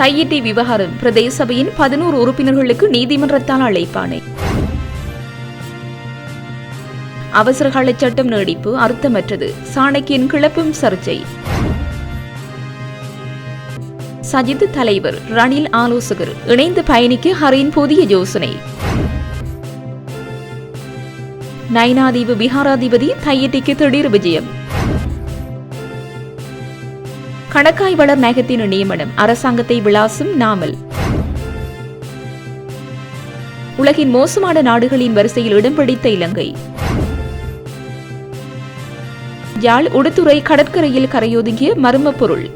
தையிட்டி விவகாரம் பிரதேச சபையின் பதினோரு உறுப்பினர்களுக்கு நீதிமன்றத்தால் அழைப்பானை அவசரகால சட்டம் நீடிப்பு அர்த்தமற்றது. சாணக்கியன் கிளப்பும் சர்ச்சை. சஜித் தலைவர் ரணில் ஆலோசகர் இணைந்து பயணிக்க ஹரின் புதிய யோசனை. நைனாதீவு விஹாராதிபதி தையிட்டிக்கு திடீர் விஜயம். கணக்காய்வாளர் நகத்தின் நியமனம் அரசாங்கத்தை விளாசும் நாமல் உலகின் மோசமான நாடுகளின் வரிசையில் இடம் பிடித்த இலங்கை. யாழ் உடுத்துறை கடற்கரையில் கரையொதுங்கிய மர்ம பொருள்.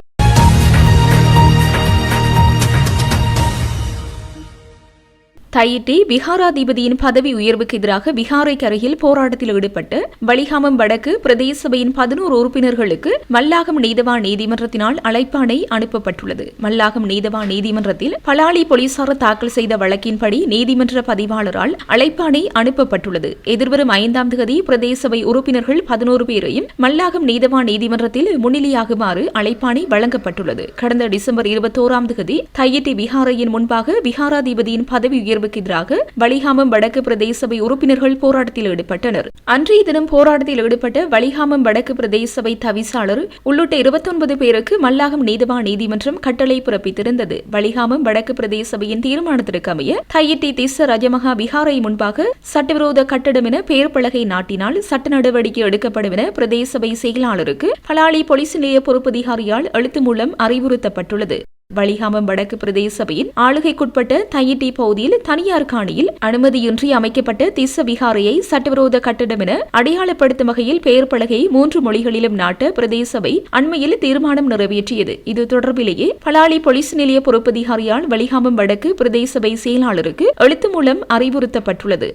தையிட்டி விஹாராதிபதியின் பதவி உயர்வுக்கு எதிராக விஹாரைக்கு அருகில் போராட்டத்தில் ஈடுபட்டு வலிகாமம் வடக்கு பிரதேச சபையின் பதினோரு உறுப்பினர்களுக்கு மல்லாகம் நீதவா நீதிமன்றத்தினால் அழைப்பாணை அனுப்பப்பட்டுள்ளது. மல்லாகம் நீதவா நீதிமன்றத்தில் பலாலி போலீசார் தாக்கல் செய்த வழக்கின்படி நீதிமன்ற பதிவாளரால் அழைப்பாணை அனுப்பப்பட்டுள்ளது. எதிர்வரும் ஐந்தாம் தேதி பிரதேச சபை உறுப்பினர்கள் பதினோரு பேரையும் மல்லாகம் நீதவா நீதிமன்றத்தில் முன்னிலையாகுமாறு அழைப்பாணை வழங்கப்பட்டுள்ளது. கடந்த டிசம்பர் இருபத்தோராம் தேதி தையிட்டி விஹாரையின் முன்பாக விஹாராதிபதியின் பதவி உத்தரவுக்கு எதிராக வலிகாமம் வடக்கு பிரதேச சபை உறுப்பினர்கள் போராட்டத்தில் ஈடுபட்டனர். அன்றைய தினம் போராட்டத்தில் ஈடுபட்ட வலிகாமம் வடக்கு பிரதேச சபை தவிசாளர் உள்ளிட்ட இருபத்தொன்பது பேருக்கு மல்லாகம் நீதவா நீதிமன்றம் கட்டளை பிறப்பித்திருந்தது. வலிகாமம் வடக்கு பிரதேச சபையின் தீர்மானத்திற்கு அமைய தையிட்டி திச ரஜமகா விஹாரை முன்பாக சட்டவிரோத கட்டடம் என பெயர் பலகை நாட்டினால் சட்ட நடவடிக்கை எடுக்கப்படும் என பிரதேச சபை செயலாளருக்கு பலாலி பொலிஸ் நிலைய பொறுப்பதிகாரியால் எழுத்து மூலம் அறிவுறுத்தப்பட்டுள்ளது. வலிகாமம் வடக்கு பிரதேச சபையின் ஆளுகைக்குட்பட்ட தையிட்டி பகுதியில் தனியார் காணியில் அனுமதியின்றி அமைக்கப்பட்ட திஸ்ஸ விகாரையை சட்டவிரோத கட்டடம் என அடையாளப்படுத்தும் வகையில் பெயர் பலகை மூன்று மொழிகளிலும் நாட்ட பிரதேச சபை அண்மையில் தீர்மானம் நிறைவேற்றியது. இது தொடர்பிலேயே பலாலி போலீஸ் நிலைய பொறுப்பதிகாரியால் வலிகாமம் வடக்கு பிரதேச சபை செயலாளருக்கு எழுத்து மூலம் அறிவுறுத்தப்பட்டுள்ளது.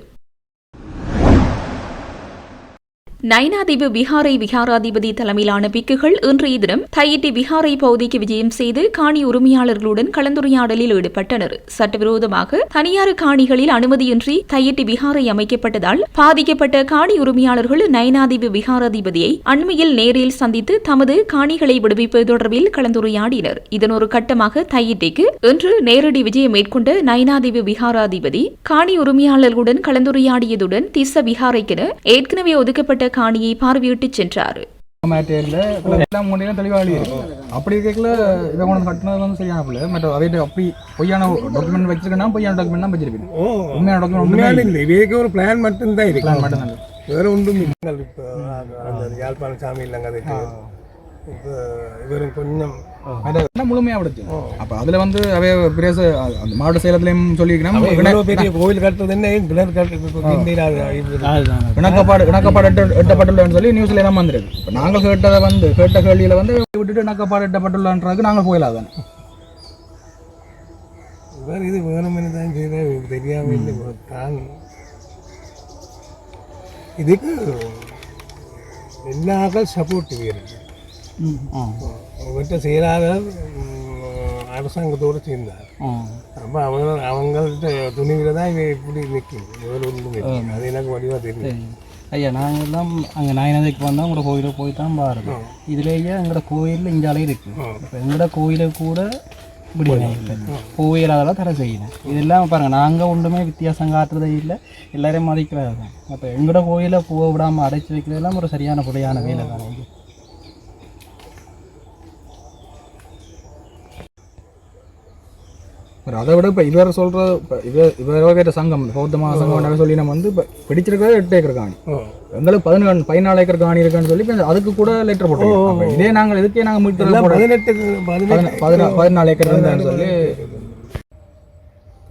நைனாதீவு விஹாரை விஹாராதிபதி தலைமையிலான பிக்குகள் இன்றைய தினம் தையிட்டி விஹாரை பகுதிக்கு விஜயம் செய்து காணி உரிமையாளர்களுடன் கலந்துரையாடலில் ஈடுபட்டனர். சட்டவிரோதமாக தனியார் காணிகளில் அனுமதியின்றி தையிட்டி விஹாரை அமைக்கப்பட்டதால் பாதிக்கப்பட்ட காணி உரிமையாளர்கள் நைனாதீவு விஹாராதிபதியை அண்மையில் நேரில் சந்தித்து தமது காணிகளை விடுவிப்பது தொடர்பில் கலந்துரையாடினர். இதன் ஒரு கட்டமாக தையிட்டிக்கு இன்று நேரடி விஜயம் மேற்கொண்ட நைனாதீவு விஹாராதிபதி காணி உரிமையாளர்களுடன் கலந்துரையாடியதுடன் திச விஹாரைக்கென ஏற்கனவே ஒதுக்கப்பட்ட காணியை பார்வையிட்டு சென்றார். எழுதியிருக்கு அப்படி இருக்கல இதை கொண்டு கட்டினது வந்து சரியான பிள்ளை மற்ற அவைகிட்ட அப்படி பொய்யான டாக்குமெண்ட் வச்சிருக்கேன்னா பொய்யான டாக்குமெண்ட் தான் வச்சிருக்கேன் உண்மையான டாக்குமெண்ட் உண்மையான இல்லை. இவைக்கு ஒரு பிளான் மட்டும்தான் இருக்கு. பிளான் மட்டும் தான் வேற ஒன்றும் இல்லை. இப்போ அந்த யாழ்ப்பாணம் சாமி இல்லைங்க அதுக்கு. இப்போ இவரும் கொஞ்சம் முழுமையாக விடுச்சு அப்போ அதில் வந்து பிரேச அந்த மாவட்ட சேலத்துலேயும் சொல்லியிருக்கிறேன். இவ்வளோ பெரிய கோவில் கட்டுறது என்ன? கிணறு கட்டுறது? இணக்கப்பாடு இணக்கப்பாடு எட்ட எட்டப்பட்டுள்ளன்னு சொல்லி நியூஸ்ல எல்லாம் வந்துருக்கு. இப்போ நாங்கள் கேட்டதை வந்து கேட்ட கேள்வியில வந்து விட்டுட்டு இணக்கப்பாடு எட்டப்பட்டுள்ளன்றதுக்கு நாங்கள் போயிடாதான் வேறு இது வேணும்னு தான் செய்தேன் தெரியாமல் இல்லை தான். இதுக்கு எல்லாக்கள் சப்போர்ட்டிவ் இருக்கு. செயலாளர் ம், அரசாங்கத்தோடு சேர்ந்தார். அப்போ அவங்க அவங்கள்ட்ட துணிவில் தான் இவன் இப்படி நிற்கும். வேறு ஒன்றும் அது எனக்கு வடிவாக தெரியும். ஐயா நாங்கள் எல்லாம் அங்கே நாயனதுக்கு வந்தால் உங்களோட கோயிலுக்கு போய் தான் பாருங்க. இதுலேயே எங்களோட கோயிலில் இங்காலே இருக்கு. இப்போ எங்களோட கோயிலுக்கு கூட இப்படி கோயில் அதெல்லாம் தர செய்யணும். இதெல்லாம் பாருங்க நாங்கள் ஒன்றுமே வித்தியாசம் காட்டுறதே இல்லை. எல்லாரையும் மதிக்கிறது தான். அப்போ எங்களோட கோயிலை போக விடாமல் அடைச்சி வைக்கிறதெல்லாம் ஒரு சரியான புடையான வேலை தானே. இது அதை விட இப்போ இவர் சொல்ற இப்போ இவர் கேட்ட சங்கம் பௌத்த மகா சங்கம் சொல்லி நம்ம வந்து இப்போ பிடிச்சிருக்கிறது எட்டு ஏக்கர் காணி. எங்களுக்கு பதினாலு பதினாலு ஏக்கர் காணி இருக்கான்னு சொல்லி அதுக்கு கூட லெட்டர் போட்டோம் இதே நாங்கள் இதுக்கே நாங்கள் மீட்டு பதினெட்டு பதினா- பதினாலு ஏக்கர் இருந்தான்னு சொல்லி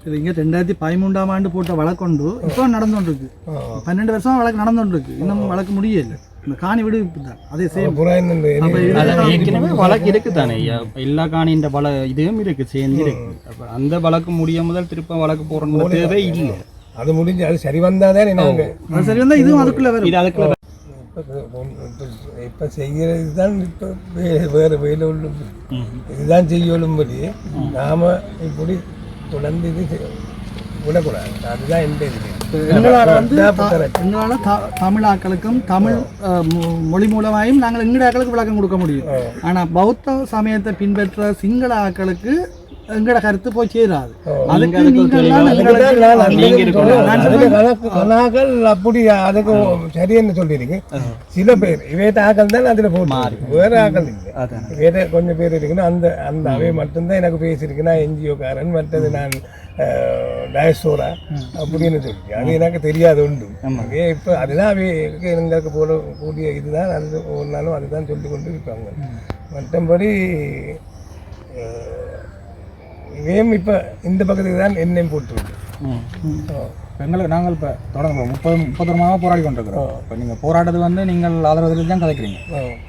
இது இங்கே ரெண்டாயிரத்தி பதிமூன்றாம் ஆண்டு போட்ட வழக்கொண்டு இப்போ நடந்துகிட்டு பன்னெண்டு வருஷம் வழக்கு நடந்துகிட்டு இன்னும் வழக்கு முடியல. இந்த காணி விடு தான் அதே சேம் ஏற்கனவே வழக்கு இருக்கு தானே ஐயா எல்லா காணின்ற வழ இதுவும் இருக்கு சேர்ந்து இருக்கு. அப்போ அந்த வழக்கு முடியும் முதல் திரும்ப வழக்கு போடணும் தேவை இல்லை. அது முடிஞ்சு அது சரி வந்தாதான் நாங்க. அது சரி வந்தால் இதுவும் அதுக்குள்ள வரும். இது அதுக்குள்ள இப்போ செய்கிறது தான் இப்போ வேறு வேலை உள்ள இதுதான் செய்யலும்படி நாம இப்படி தொடர்ந்து இது விடக்கூடாது. அதுதான் எந்த இது எங்களால் வந்து அதான் எங்களால் த- தமிழ் ஆக்களுக்கும் தமிழ் மொழி மூலமாயும் நாங்கள் எங்கட ஆக்களுக்கு விளக்கம் கொடுக்க முடியும். ஆனால் பௌத்த சமயத்தை பின்பற்ற சிங்கள ஆக்களுக்கு எங்களோட கருத்து போய் சேராது. அதுக்கு நீங்கள் அப்படி அதுக்கு சரின்னு சொல்லியிருக்கு சில பேர் இவேட்ட ஆக்கள் தான் அதுல போட்டு வேற ஆக்கள் இல்லை. வேற கொஞ்சம் பேர் இருக்குன்னு அந்த அந்த அவை மட்டும்தான் எனக்கு பேசியிருக்கு நான் என்ஜிஓ காரன் மற்றது நான் டயசோரா அப்படின்னு சொல்லி அது எனக்கு தெரியாது உண்டு. அவே இப்போ அதுதான் அவைக்கு எங்களுக்கு போல கூடிய இதுதான். அது ஒரு நாளும் அதுதான் சொல்லி கொண்டு இருப்பாங்க மற்றபடி இவையும் இப்போ இந்த பக்கத்துக்கு தான் எண்ணெய் போட்டுருக்கு. இப்ப எங்களுக்கு நாங்கள் இப்போ தொடர்ந்து முப்பது முப்பது மாதமாக போராடி கொண்டிருக்கிறோம். இப்போ நீங்கள் போராட்டது வந்து நீங்கள் ஆதரவு தான் கதைக்கிறீங்க.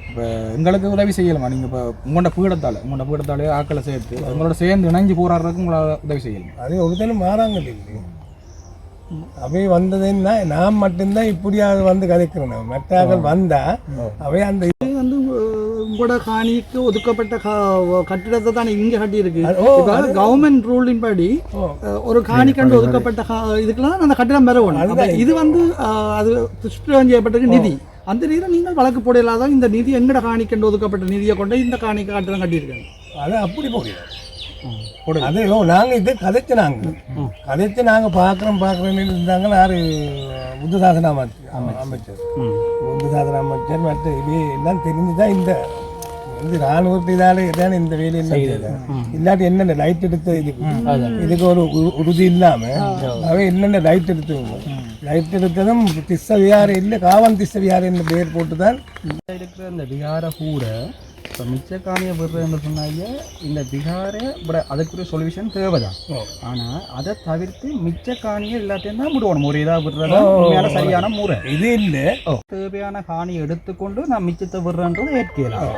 இப்போ எங்களுக்கு உதவி செய்யலாமா? நீங்கள் இப்போ உங்களோட பீடத்தால் உங்களோட பீடத்தாலே ஆக்களை சேர்த்து உங்களோட சேர்ந்து இணைஞ்சு போராடுறதுக்கு உங்களால் உதவி செய்யலாம்? அது ஒருத்தனும் மாறாங்க இல்லை அவை வந்ததுன்னா நான் மட்டும்தான் இப்படியாவது வந்து கதைக்கிறேன். மற்றாக்கள் வந்தா அவை அந்த இது வந்து உங்களோட காணிக்கு ஒதுக்கப்பட்ட கட்டிடத்தை தான் இங்க கட்டி இருக்கு ஓ, கவர்மெண்ட் ரூலின் படி ஒரு காணிக்கண்டு ஒதுக்கப்பட்ட கா- இதுக்கெல்லாம் அந்த கட்டிடம் பெற வேணும் அப்ப இது. வந்து அது துஷ்பிரயோகம் செய்யப்பட்டது நிதி. அந்த நிதியை நீங்கள் வழக்கு போடலாதான் இந்த நிதி எங்கட காணிக்கண்டு ஒதுக்கப்பட்ட நிதியை கொண்டு இந்த காணிக்க கட்டிடம் கட்டியிருக்காங்க? அது அப்படி போடுறோம் அது ஓ நாங்க இது கதைச்சு நாங்க கதைச்சு நாங்க பார்க்குறோம் பார்க்குறோன்னு இருந்தாங்க யாரு புத்த சாசன அமைச்சர் அமைச்சர். புத்த சாசன அமைச்சர் மற்ற இது எல்லாம் தெரிஞ்சுதான் இந்த வந்து ராணுவத்து இதால இதான இந்த செய்யுது. இல்லாட்டி என்னென்ன லைட் எடுத்து இதுக்கு இதுக்கு ஒரு உறுதி இல்லாம அவன் என்னென்ன லைட் எடுத்து லைட் எடுத்ததும் திஸ்ஸ விகாரை இல்லை காவன் திஸ்ஸ விகாரை என்ற பெயர் போட்டு தான் இருக்கிற இந்த விகார கூட இப்போ மிச்ச காணியை விடுறதுன்னு சொன்னாங்க இந்த விகார விட அதுக்குரிய சொல்யூஷன் தேவைதான். ஆனால் அதை தவிர்த்து மிச்ச காணியை எல்லாத்தையும் தான் விடுவோம். ஒரு இதாக விடுறதா? உண்மையான சரியான முறை. இது இல்லை. தேவையான காணியை எடுத்துக்கொண்டு நான் மிச்சத்தை விடுறேன்றது ஏற்கலாம்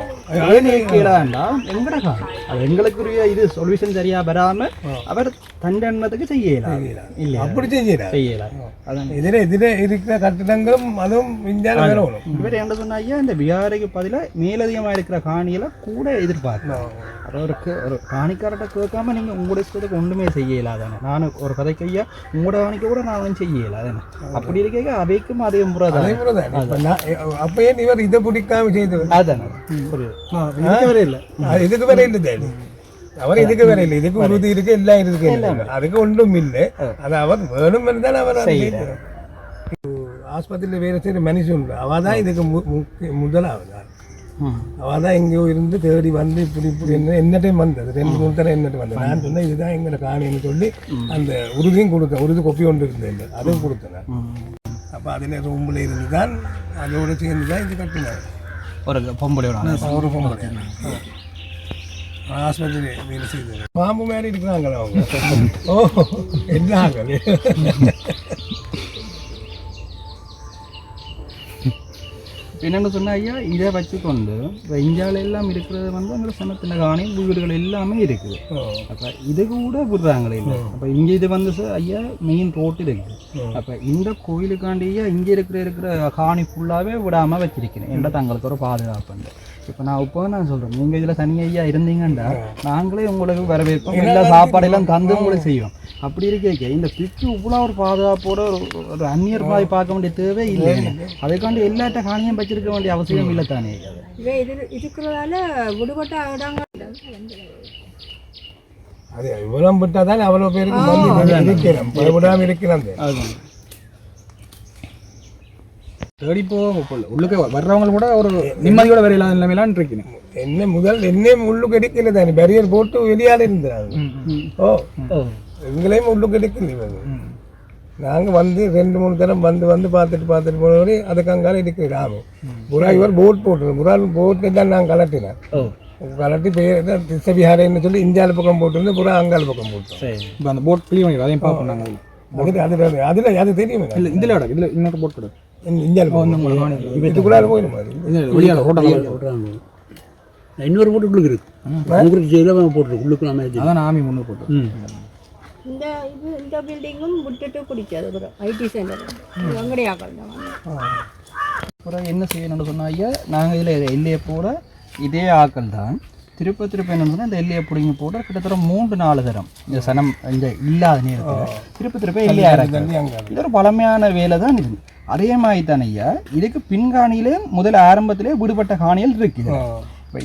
ஏன் ஏற்கலாம்டா எங்கட காணி. அது எங்களுக்குரிய இது சொல்யூஷன் சரியா வராம அவர் தண்டனத்துக்கு செய்யலாம். இல்லையா? அப்படி செய்யறாரு செய்யலாம். அதான். இதுல இதுல இருக்கிற கட்டிடங்களும் அதுவும் விஞ்ஞானம் வரணும் இவர் என்ன சொன்னாங்க இந்த விகாரைக்கு பதிலாக மேலதிகமாக இருக்கிற காணியில கூட எதிர்பார்க்கலாம் அது ஒரு ஒரு காணிக்காரட்ட கேட்காம நீங்க உங்களோட இஷ்டத்துக்கு ஒன்றுமே செய்யல தானே நானும் ஒரு கதைக்கு ஐயா உங்களோட காணிக்க கூட நான் ஒன்றும் செய்யல தானே அப்படி இருக்க அவைக்கும் அதே முறை தானே. போலதான். இப்ப நான் அப்ப ஏன் இவர் இதை பிடிக்காம செய்தவர்? அதானே. ஒரு இருக்கவே இல்லை. இதுக்கு வரை இல்லை அவர் இதுக்கு வரை இல்லை. இதுக்கு உறுதி இருக்கு எல்லாம் இருக்கு அதுக்கு ஒன்றும் இல்லை. அது அவர் வேணும் இருந்தால் அவர். ஆஸ்பத்திரியில் வேறு செய்கிற மனுஷன் அவள் தான் இதுக்கு முதலாவது. அவள் தான் எங்கேயோ இருந்து தேடி வந்து இப்படி இப்படி என்ன என்ன டைம் வந்தது ரெண்டு மூணு தடவை என்ன வந்தது நான் சொன்னேன் இதுதான் எங்களை காணின்னு சொல்லி அந்த உறுதியும் கொடுத்தேன் உறுதி கொப்பி ஒன்று இருந்தேன் அதுவும் கொடுத்தேன். அப்போ அதில் ரூமில் இருந்து தான் அதோடு சேர்ந்து தான் இது கட்டினார் ஒரு பொம்பளை ஒரு பொம்பளை ஆஸ்பத்திரி வேலை செய்தது பாம்பு மாதிரி இருக்கிறாங்களா அவங்க ஓ என்ன ஆகல என்னென்னு சொன்னா ஐயா இதை வச்சுக்கொண்டு இப்போ இந்தியாவில எல்லாம் இருக்கிறது வந்து அங்கே சின்ன காணி வீடுகள் எல்லாமே இருக்குது. அப்போ இது கூட விடுறாங்களே இல்லை. அப்போ இங்கே இது வந்து சார் ஐயா மெயின் ரோட்டு இருக்கு அப்போ இந்த கோயிலுக்காண்டி ஐயா இங்கே இருக்கிற இருக்கிற காணி ஃபுல்லாகவே விடாமல் வச்சிருக்கிறேன். என்ற தங்களுக்கு ஒரு பாதுகாப்பு இப்போ நான் இப்போ நான் சொல்கிறேன் நீங்கள் இதில் தனி ஐயா இருந்தீங்கன்னா நாங்களே உங்களுக்கு வரவேற்போம் எல்லா சாப்பாடெல்லாம் தந்து உங்களுக்கு செய்வோம். அப்படி இருக்க இந்த பிச்சு இவ்வளோ ஒரு பாதுகாப்போட ஒரு- அந்நியர் மாதிரி பார்க்க வேண்டிய தேவை இல்லை. அதுக்காண்டி எல்லாட்ட காணியும் வச்சிருக்க வேண்டிய அவசியம் இல்லை தானே இவே இது இருக்கிறதால விடுபட்ட இடங்கள். அது இவ்வளோ விட்டா தான் அவ்வளோ பேருக்கு பயப்படாமல் இருக்கிறோம். தேடி போக உள்ளுக்கு வர்றவங்க கூட ஒரு நிம்மதியோட வேற இல்லாத நிலைமையிலான் இருக்கீங்க. என்ன முதல் என்ன உள்ளுக்கு எடுக்கல தானே பேரியர் போட்டு வெளியால இருந்தாங்க ஓ. எங்களையும் உள்ளுக்கு எடுக்கல இவங்க. நாங்கள் வந்து ரெண்டு மூணு தரம் வந்து வந்து பார்த்துட்டு பார்த்துட்டு போனவரை அதுக்கு அங்கால இருக்கிற ஆமாம் புறா இவர் போட் போட்டு புறா போட்டு தான் நான் கலட்டினேன். கலட்டி பேர் திசவிஹாரன்னு சொல்லி இந்தியாவில் பக்கம் போட்டு புறா அங்கால பக்கம் போட்டோம். இப்போ அந்த போட் கிளீன் பண்ணி அதையும் பார்ப்போம் நாங்கள் அதுக்கு அதில் அதில் அது தெரியுமே இல்லை இதில் கிடக்கு இதில் இன்னொரு போட் கிடக்கு இந்தியாவில் இதுக்குள்ளார போயிடும் மாதிரி இன்னொரு போட்டு உள்ளுக்கு இருக்கு உங்களுக்கு போட்டுருக்கு உள்ளுக்கு இது. அதான் ஆமி முன்னு போட்டு ம். இந்த இது இந்த பில்டிங்கும் விட்டுட்டு பிடிக்காது ஒரு ஐடி சென்டர் வெங்கடையாக்கள் தான். அப்புறம் என்ன செய்யணும்னு சொன்னா ஐயா நாங்கள் இதில் எல்லையை போட இதே ஆக்கள் தான். திருப்ப திருப்ப என்ன சொன்னால் இந்த எல்லையை பிடிங்கி போட கிட்டத்தட்ட மூன்று நாலு தரம். இந்த சனம் இந்த இல்லாத நேரத்தில் திருப்ப திருப்ப எல்லையா இருக்கு இது ஒரு பழமையான வேலை தான் இது. அதே மாதிரி தான் ஐயா. இதுக்கு பின்காணியிலே முதல் ஆரம்பத்திலே விடுபட்ட காணிகள் இருக்குது.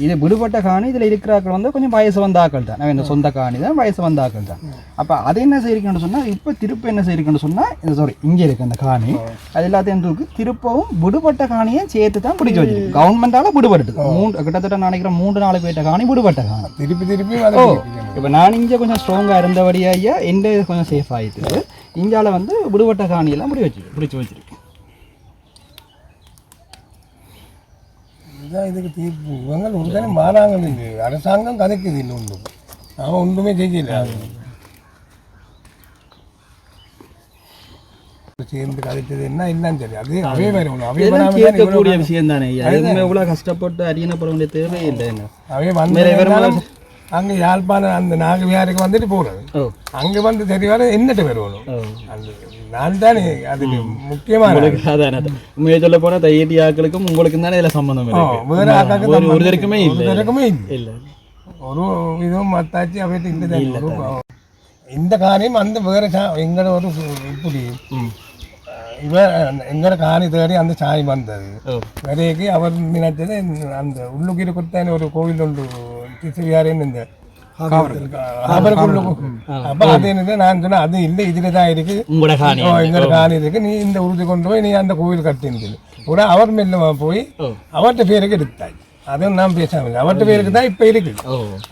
இது விடுபட்ட காணி இதில் இருக்கிறாக்கள் வந்து கொஞ்சம் வயசு வந்த ஆக்கள் தான் இந்த சொந்த காணி தான் வயசு வந்த ஆக்கள் தான் அப்போ அது என்ன செய்யிருக்கேன்னு சொன்னால் இப்போ திருப்ப என்ன செய்யிருக்கேன்னு சொன்னால் இந்த சாரி இங்கே இருக்கு அந்த காணி. அது எல்லாத்தையும் இருக்கு திருப்பவும் விடுபட்ட காணியை சேர்த்து தான் பிடிச்சி வச்சிருக்கு. கவர்மெண்டால விடுபட்டு மூன்று கிட்டத்தட்ட நான் நினைக்கிறேன் மூன்று நாலு பேர்ட்ட காணி விடுபட்ட காணி. திருப்பி திருப்பி ஓ இப்போ நான் இங்கே கொஞ்சம் ஸ்ட்ராங்காக இருந்தபடியாக எந்த கொஞ்சம் சேஃப் ஆகிட்டு இந்தியாவில் வந்து விடுபட்ட காணியெல்லாம் பிடி வச்சு பிடிச்சி வச்சிருக்கு. இதுதான் இதுக்கு தீர்ப்பு இவங்க உடனே மாறாங்க. அரசாங்கம் கதைக்குது ஒன்றும். அவன் ஒன்றுமே செய்யல. சேர்ந்து கதைச்சது என்ன என்னன்னு சரி அது அவே வேற ஒன்று அவே கேட்கக்கூடிய விஷயம் தானே எவ்வளோ கஷ்டப்பட்டு அரியணப்பட வேண்டிய தேவை இல்லை என்ன? அவே வந்து அங்க யாழ்ப்பாணம் அந்த நாகவியாருக்கு வந்துட்டு போறது. ஓ. அங்க வந்து வர என்னட்டு வருவணும் அந்த நான் தானே அதுக்கு முக்கியமான உண்மையை சொல்ல போனால் தையட்டி ஆக்களுக்கும் உங்களுக்கும் தானே இதில் சம்பந்தம் ஆ, இருக்கு வேற ஒருத்தருக்குமே இல்லை. ஒருத்தருக்குமே இல்லை. ஒரு இதுவும் மத்தாச்சு இல்லை ஒரு இந்த காரியம் அந்த வேற சா எங்கட ஒரு இப்படி. இவ எங்கட காணி தேடி அந்த சாய் வந்தது. வரைக்கு அவர் நினைச்சது அந்த உள்ளுக்கு கொடுத்தான ஒரு கோவில் உண்டு திசுவியாரின்னு இந்த நான் சொன்னேன் அது இல்லை இதுல தான் இருக்கு. காணி நீ இந்த உறுதி கொண்டு போய் நீ அந்த கோவில் கட்டின்னு கூட அவர் மெல்ல போய். அவர்கிட்ட பேருக்கு எடுத்தாச்சு அதுவும் நான் பேசாம இல்லை அவர்கிட்ட பேருக்கு தான் இப்ப இருக்கு.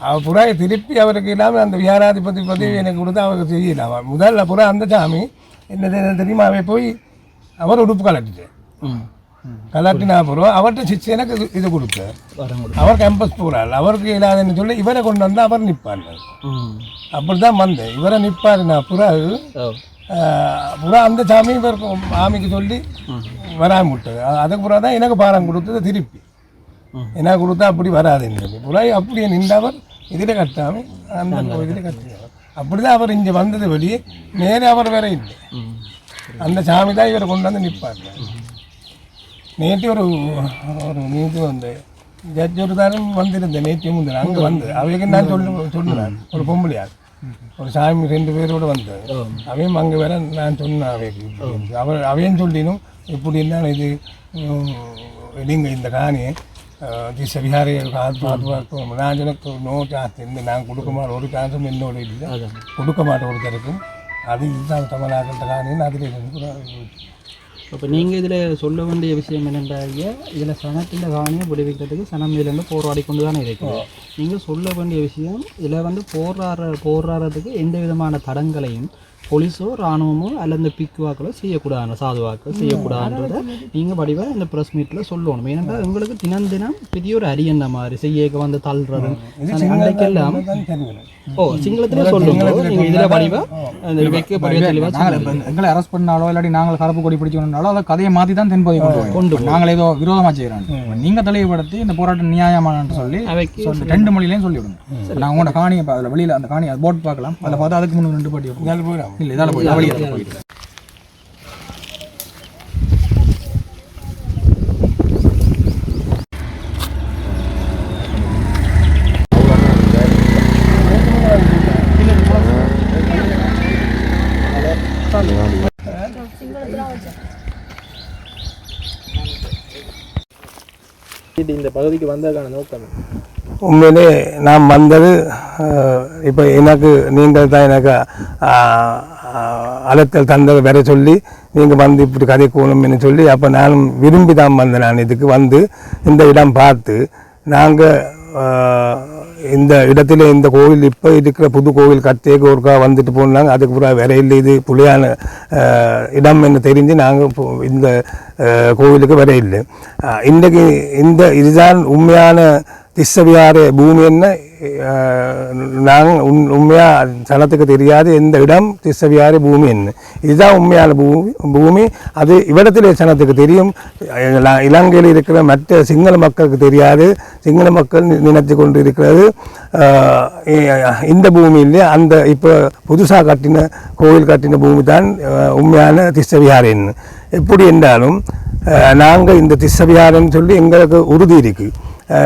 அவர் புறா திருப்பி அவருக்கு இல்லாம அந்த வியாராதிபதி பதவி எனக்கு கொடுத்து அவருக்கு செய்யல. அவன் முதல்ல புறா அந்த சாமி என்ன தெரியுமா? அவன் போய் அவர் உடுப்பு கலட்டிட்டு ம் கலட்டினா அப்புறம் அவர்கிட்ட சிச்சு எனக்கு இது- இது கொடுத்தார் அவர் கேம்பஸ் போறாள் அவருக்கு இல்லாதன்னு சொல்லி இவரை கொண்டு வந்து அவர் நிற்பார் ம். அப்படிதான் வந்தேன். இவரை நிற்பார் நான் புறா புறா அந்த சாமி இவருக்கு ஆமிக்கு சொல்லி வராம விட்டது. அதுக்கு புறா தான் எனக்கு பாரம் கொடுத்தது திருப்பி. எனக்கு கொடுத்தா அப்படி வராதுன்னு புறா அப்படியே நின்றவர். இதில் கட்டாம அந்த இதில் கட்டினவர் அப்படிதான் அவர் இங்கே வந்தது வெளியே. நேரே அவர் வேற இல்லை. அந்த சாமி தான் இவரை கொண்டு வந்து நிற்பார் நேற்று ஒரு ஒரு நேற்று வந்து ஜட்ஜ் ஒரு தரம் வந்திருந்தேன் நேற்று முந்தின அங்கே வந்து. அவைக்கு நான் சொல்லு சொன்னேன் ஒரு பொம்பளையார் ஒரு சாமி ரெண்டு பேரோட வந்தது அவையும் அங்கே வேற நான் சொன்னேன் அவைக்கு அவர் அவையும் சொல்லினும் இப்படி என்ன இது நீங்கள் இந்த காணியை திசை விஹாரை பார்த்து பார்த்து பார்த்து நான் எனக்கு நோ சான்ஸ் இந்த நான் கொடுக்க மாட்டேன். ஒரு சான்ஸும் என்னோட இல்லை. கொடுக்க மாட்டேன் ஒருத்தருக்கும். அது இதுதான் தமிழாக்கிட்ட காணின்னு அதில் இருந்து அப்போ நீங்கள் இதில் சொல்ல வேண்டிய விஷயம் என்னென்றாங்க இதில் சனத்தில் காணியை விடுவிக்கிறதுக்கு சனம் இதுலேருந்து போராடி கொண்டு தானே இருக்குது. நீங்கள் சொல்ல வேண்டிய விஷயம் இதில் வந்து போராடுற போராடுறதுக்கு எந்த விதமான தடங்களையும் போலீஸோ ராணுவமோ அல்லது இந்த பிக்குவாக்களோ செய்யக்கூடாது சாதுவாக்கள் செய்யக்கூடாதுன்றதை நீங்கள் வடிவாக இந்த ப்ரெஸ் மீட்டில் சொல்லணும். ஏன்னா உங்களுக்கு தினம் தினம் பெரிய ஒரு அரியண்ண மாதிரி செய்யக்க வந்து தள்ளுறது. அன்றைக்கெல்லாம் ஓ சிங்களத்திலே சொல்லுங்க நீங்கள் இதில் வடிவாக அந்த வைக்க படிவ தெளிவாக நாங்கள் எங்களை அரெஸ்ட் பண்ணாலோ இல்லாட்டி நாங்கள் கருப்பு கொடி பிடிச்சு கொண்டாலோ அதை கதையை மாற்றி தான் தென்பதை கொண்டு. கொண்டு நாங்கள் ஏதோ விரோதமாக செய்கிறோம் நீங்கள் தெளிவுபடுத்தி இந்த போராட்டம் நியாயமானு சொல்லி ரெண்டு மொழியிலையும் சொல்லி விடுங்க நான் உங்களோட காணியை அதில் வெளியில் அந்த காணி போட் பார்க்கலாம். அதில் பார்த்தா அதுக்கு முன்னாடி ரெண்டு பாட்டி இல்லை இதால் போய் வழியாக போயிட்டு. இந்த பகுதிக்கு வந்ததுக்கான நோக்கம் உண்மையிலே நான் வந்தது இப்போ எனக்கு நீங்கள் தான் எனக்கு அழைத்தல் தந்தது வர சொல்லி நீங்கள் வந்து இப்படி கதை கூணும்னு சொல்லி அப்போ நானும் விரும்பி தான் வந்தேன் நான் இதுக்கு வந்து இந்த இடம் பார்த்து நாங்கள் இந்த இடத்துல இந்த கோவில் இப்போ இருக்கிற புது கோவில் கட்டேக்கு ஒருக்கா வந்துட்டு போனாங்க அதுக்கு பிறகு வேற இல்லை இது புலியான இடம் என்று தெரிஞ்சு நாங்கள் இந்த கோவிலுக்கு வர இல்லை. இன்றைக்கு இந்த இதுதான் உண்மையான திஸ்ஸவியார பூமி என்ன நாங்கள் உண் உண்மையாக சனத்துக்கு தெரியாது எந்த இடம் திஸ்ஸவியார பூமி என்ன இதுதான் உண்மையான பூமி பூமி அது இவ்விடத்தில் சனத்துக்கு தெரியும் இலங்கையில் இருக்கிற மற்ற சிங்கள மக்களுக்கு தெரியாது சிங்கள மக்கள் நினைத்து கொண்டு இருக்கிறது இந்த பூமியில் அந்த இப்போ புதுசாக கட்டின கோவில் கட்டின பூமி தான் ஆஹ், உண்மையான திஸ்ஸவியாரன்னு எப்படி என்றாலும் நாங்கள் இந்த திஸ்ஸவியாரன்னு சொல்லி எங்களுக்கு உறுதி இருக்குது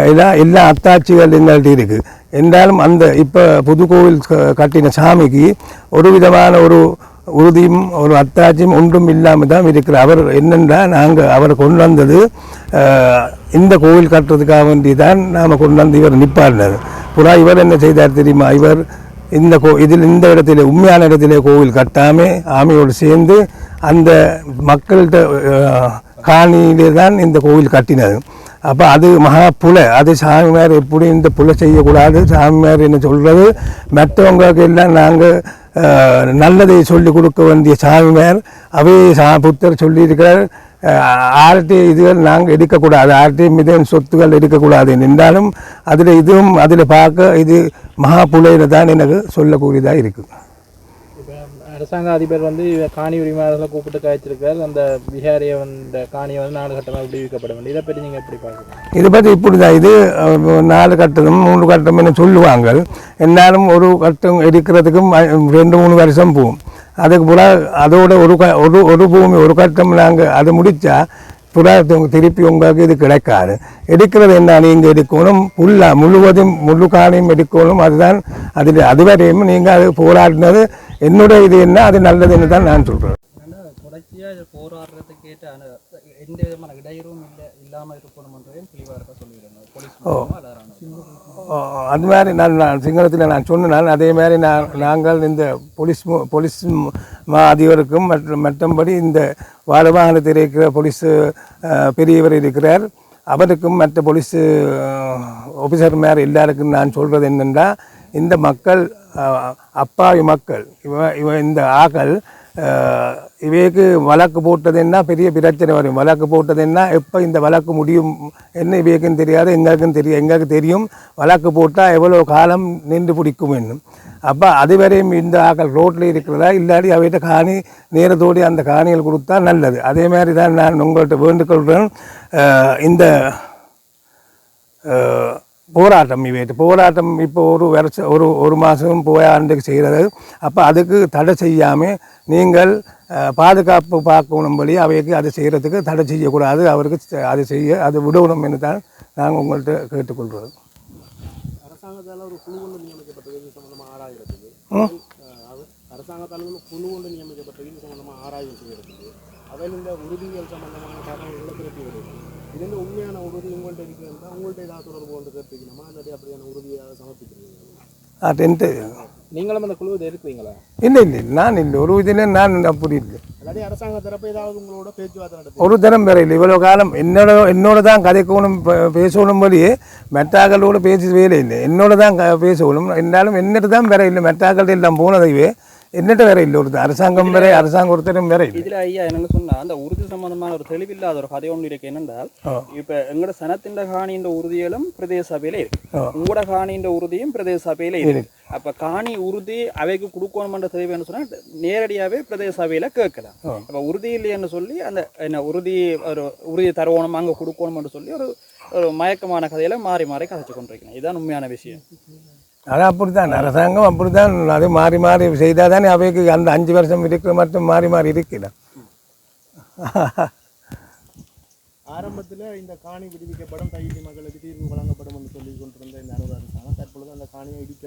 எல்லாம் எல்லா அத்தாட்சிகள் எங்கள்கிட்ட இருக்குது என்றாலும் அந்த இப்போ புது கோவில் கட்டின சாமிக்கு ஒரு விதமான ஒரு உறுதியும் ஒரு அத்தாட்சியும் ஒன்றும் இல்லாமல் தான் இருக்கிறார் அவர் என்னென்றா நாங்கள் அவரை கொண்டு வந்தது இந்த கோவில் கட்டுறதுக்காக வேண்டி தான் நாம் கொண்டு வந்து இவர் நிப்பாடினார் புறா இவர் என்ன செய்தார் தெரியுமா? இவர் இந்த கோ இதில் இந்த இடத்துல உண்மையான இடத்துல கோவில் கட்டாமல் ஆமையோடு சேர்ந்து அந்த மக்கள்கிட்ட காணியிலே தான் இந்த கோவில் கட்டினது அப்போ அது மகா புலை. அது சாமியார் எப்படி இந்த புலை செய்யக்கூடாது? சாமியார் என்ன சொல்கிறது மற்றவங்களுக்கு எல்லாம் நாங்கள் நல்லதை சொல்லி கொடுக்க வேண்டிய சாமியார் அவை சா புத்தர் சொல்லியிருக்கிறார். ஆர்டி இதுகள் நாங்கள் எடுக்கக்கூடாது. ஆர்டி மிதன் சொத்துகள் எடுக்கக்கூடாது என்றாலும் அதில் இதுவும் அதில் பார்க்க இது மகா புலையில் தான் எனக்கு சொல்லக்கூடியதாக இருக்குது அரசாங்க அதிபர் வந்து காணி உரிமையாளர்களை கூப்பிட்டு காய்ச்சிருக்கார் அந்த பிஹாரிய வந்து காணியை வந்து நாலு கட்டமாக விடுவிக்கப்பட வேண்டும். இதை பற்றி நீங்கள் எப்படி பார்க்குறீங்க? இதை பற்றி இப்படி தான் இது நாலு கட்டணம் மூணு கட்டணம்னு சொல்லுவாங்க. என்னாலும் ஒரு கட்டம் எடுக்கிறதுக்கும் ரெண்டு மூணு வருஷம் போகும். அதுக்கு புறா அதோட ஒரு க ஒரு ஒரு பூமி ஒரு கட்டம் நாங்கள் அதை முடித்தா புறா திருப்பி உங்களுக்கு இது கிடைக்காது. எடுக்கிறது என்ன நீங்கள் எடுக்கணும்? புல்லா முழுவதும் முழு காணியும் எடுக்கணும். அதுதான் அதில் அதுவரையும் நீங்கள் அது போராடினது. என்னோட இது என்ன அது நல்லதுன்னு தான் நான் சொல்கிறேன் தொடர்ச்சியாக போராடுறதுக்கு கேட்ட எந்த விதமான இடையூறும் இல்லை இல்லாமல் இருக்கணும்ன்றதையும் தெளிவாக இருக்க ஓ, அது மாதிரி நான் நான் சிங்களத்தில் நான் சொன்னேன் அதே மாதிரி நான் நாங்கள் இந்த போலீஸ் போலீஸ் அதிபருக்கும் மற்றும் மற்றபடி இந்த வாழவாகனத்தில் இருக்கிற போலீஸ் பெரியவர் இருக்கிறார். அவருக்கும் மற்ற போலீஸ் ஆஃபீஸர் மேலே எல்லாருக்கும் நான் சொல்கிறது என்னென்னா இந்த மக்கள் அப்பாவி மக்கள். இவ இவ இந்த ஆக்கள் இவைக்கு வழக்கு போட்டதுன்னா பெரிய பிரச்சனை வரும். வழக்கு போட்டதுன்னா எப்போ இந்த வழக்கு முடியும்? என்ன இவைக்கும் தெரியாது எங்களுக்கும் தெரியும் எங்களுக்கு தெரியும். வழக்கு போட்டால் எவ்வளோ காலம் நின்று பிடிக்கும் என்னும். அப்போ அதுவரையும் இந்த ஆக்கள் ரோட்டில் இருக்கிறதா? இல்லாட்டி அவைகிட்ட காணி நேரத்தோடி அந்த காணிகள் கொடுத்தா நல்லது. அதே மாதிரி தான் நான் உங்கள்கிட்ட வேண்டுகொள்கிறேன். இந்த போராட்டம் இவைட்டு போராட்டம் இப்போ ஒரு வருஷம் ஒரு ஒரு மாதம் போய் ஆண்டுக்கு செய்கிறது. அப்போ அதுக்கு தடை செய்யாமல் நீங்கள் பாதுகாப்பு பார்க்கணும்படி அவைக்கு அதை செய்கிறதுக்கு தடை செய்யக்கூடாது. அவருக்கு அது செய்ய அது விடணும் என்று தான் நாங்கள் உங்கள்கிட்ட கேட்டுக்கொள்கிறோம். அரசாங்கத்தால் ஒரு குழு ஒன்று நியமிக்கப்பட்டது. இது சம்பந்தமாக ஆராய்கிறதுக்கு ம். அரசாங்கத்தால் ஒரு குழு ஒன்று நியமிக்கப்பட்டது. இது சம்பந்தமாக ஆராய்வு செய்கிறதுக்கு அதில் இந்த உறுதிகள் திரட்டி வருது இது இந்த உண்மையான உறுதி உங்கள்கிட்ட இருக்கிறதா? உங்கள்கிட்ட ஏதாவது தொடர்பு கொண்டு தெரிவிக்கணுமா இல்லாட்டி அப்படியான உறுதியை சமர்ப்பிக்கிறீங்க டென்த்து நீங்களும் அந்த குழுவை இருக்கிறீங்களா இல்லை இல்லை நான் இல்லை ஒரு இதில் நான் அப்படி இல்லை. இல்லாட்டி அரசாங்க தரப்பு ஏதாவது உங்களோட பேச்சுவார்த்தை நடத்தி ஒரு தரம் வேற இல்லை. இவ்வளோ காலம் என்னோட என்னோட தான் கதைக்கணும் பேசணும் போலயே மெட்டாக்களோட பேசி வேலை இல்லை. என்னோட தான் பேசணும். இருந்தாலும் என்னட்டு தான் வேற இல்லை. மெட்டாக்கள் எல்லாம் போனதைவே என்னட்ட வேற இல்லை ஒரு அரசாங்கம் வேற அரசாங்கம் ஒருத்தரும் வேற இல்லை இதுல ஐயா என்னன்னு சொன்னா அந்த உறுதி சம்பந்தமான ஒரு தெளிவில்லாத ஒரு கதை ஒன்று இருக்கு என்னென்றால் இப்ப எங்கட சனத்தின் காணின்ற உறுதிகளும் பிரதேச சபையில இருக்கு உங்களோட காணின்ற உறுதியும் பிரதேச சபையில இருக்கு அப்ப காணி உறுதி அவைக்கு கொடுக்கணும்ன்ற தேவைன்னு சொன்னா நேரடியாவே பிரதேச சபையில கேட்கலாம் அப்ப உறுதி இல்லைன்னு சொல்லி அந்த என்ன உறுதி ஒரு உறுதி தருவணும் அங்க கொடுக்கணும்னு சொல்லி ஒரு ஒரு மயக்கமான கதையில மாறி மாறி கதைச்சு கொண்டிருக்கணும் இதுதான் உண்மையான விஷயம் அது அப்படித்தான். அரசாங்கம் அப்படித்தான். அது மாறி மாறி செய்தால் தானே அவைக்கு அந்த அஞ்சு வருஷம் இருக்கிற மட்டும் மாறி மாறி இருக்கிறான் ஆரம்பத்தில் இந்த காணி விடுவிக்கப்படும் கைதி மக்களுக்கு தீர்வு வழங்கப்படும் என்று சொல்லி கொண்டிருந்த இந்த அறுபது அரசாங்கம் தற்பொழுது அந்த காணியை இடிக்க